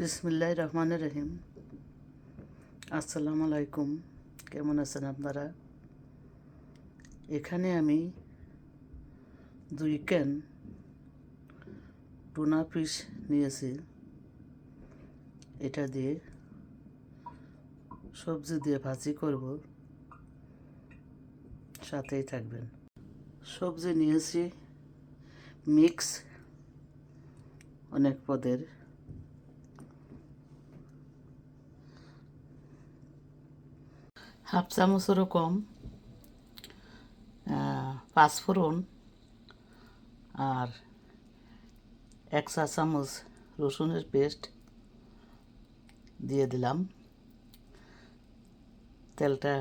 বিসমিল্লাহ রহমান রহিম। আসসালামু আলাইকুম কেমন আছেন আপনারা? এখানে আমি দুই ক্যান টুনা ফিশ নিয়েছি। এটা দিয়ে সবজি দিয়ে ভাজি করব। সাথেই থাকবেন। সবজি নিয়েছি মিক্স অনেক পদের। হাফ চামচেরও কম পাঁচফোড়ন আর এক চা চামচ রসুনের পেস্ট দিয়ে দিলাম। তেলটা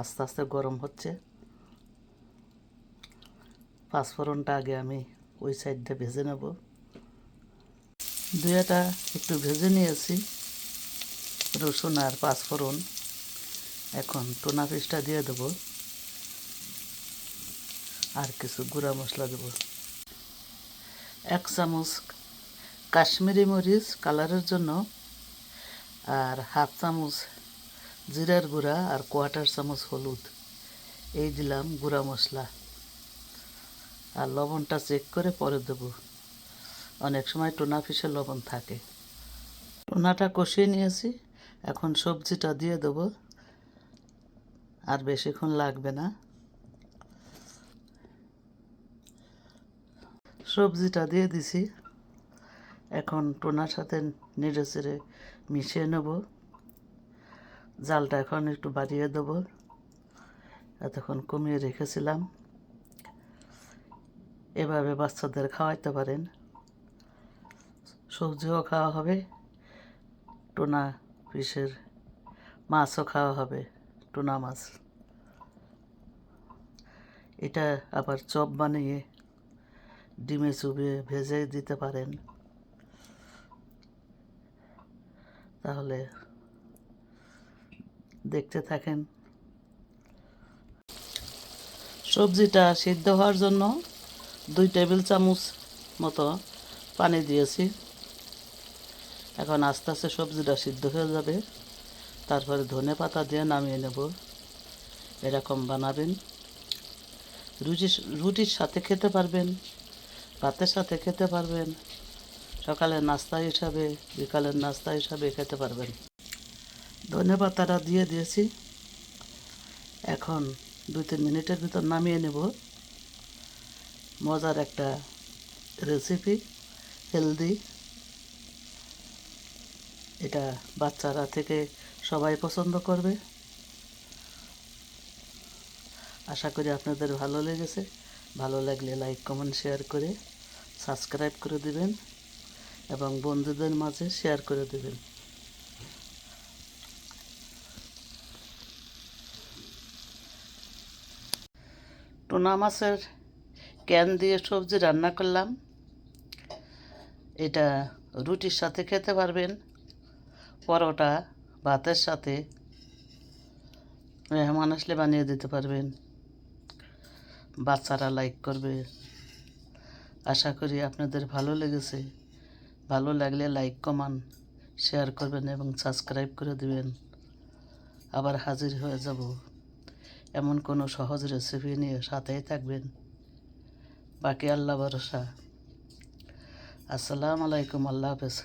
আস্তে আস্তে গরম হচ্ছে। পাঁচফোড়নটা আগে আমি ওই সাইডটা ভেজে নেব। দুইটা একটু ভেজে নিয়েছি, রসুন আর পাঁচফোড়ন এখন টোনা পিসটা দিয়ে দেবো। আর কিছু গুঁড়া মশলা দেবো। এক চামচ কাশ্মীরি মরিচ কালারের জন্য, আর হাফ চামচ জিরার গুঁড়া আর কোয়াটার চামচ হলুদ। এই দিলাম গুঁড়া মশলা। আর লবণটা চেক করে পরে দেবো। অনেক সময় টোনা ফিশে লবণ থাকে। টোনাটা কষিয়ে নিয়েছি। এখন সবজিটা দিয়ে দেবো। আর বেশিক্ষণ লাগবে না। সবজিটা দিয়ে দিছি। এখন টোনার সাথে নেড়ে চেড়ে মিশিয়ে নেব। জালটা এখন একটু বাড়িয়ে দেবো। এতক্ষণ কমিয়ে রেখেছিলাম। এভাবে বাচ্চাদের খাওয়াইতে পারেন। সবজিও খাওয়া হবে। টোনা ফিশের মাছও খাওয়া হবে। টোনা মাছ। এটা আবার চপ বানিয়ে ডিমে চুবিয়ে ভেজে দিতে পারেন। তাহলে দেখতে থাকেন। সবজিটা সিদ্ধ হওয়ার জন্য দুই টেবিল চামচ মতো পানি দিয়েছি। এখন আস্তে আস্তে সবজিটা সিদ্ধ হয়ে যাবে। তারপরে ধনে পাতা দিয়ে নামিয়ে নেব। এরকম বানাবেন। রুটি রুটির সাথে খেতে পারবেন, ভাতের সাথে খেতে পারবেন, সকালের নাস্তা হিসাবে, বিকালের নাস্তা হিসাবে খেতে পারবেন। ধনে পাতাটা দিয়ে দিয়েছি। এখন দুই তিন মিনিটের ভিতর নামিয়ে নেব। মজার একটা রেসিপি হেলদি এটা বাচ্চারা থেকে সবাই পছন্দ করবে। আশা করি আপনাদের ভালো লেগেছে। ভালো লাগলে লাইক কমেন্ট শেয়ার করে সাবস্ক্রাইব করে দিবেন এবং বন্ধুদের মাঝে শেয়ার করে দেবেন। টুনা মাছের ক্যান দিয়ে সবজি রান্না করলাম। এটা রুটির সাথে খেতে পারবেন। পরোটা, ভাতের সাথে। মেহমান আসলে বানিয়ে দিতে পারবেন। বাচ্চারা লাইক করবে। আশা করি আপনাদের ভালো লেগেছে। ভালো লাগলে লাইক কমান শেয়ার করবেন এবং সাবস্ক্রাইব করে দিবেন। আবার হাজির হয়ে যাব। এমন কোনো সহজ রেসিপি নিয়ে সাথেই থাকবেন। বাকি আল্লাহ ভরসা। আসসালামু আলাইকুম, আল্লাহ হাফেজ।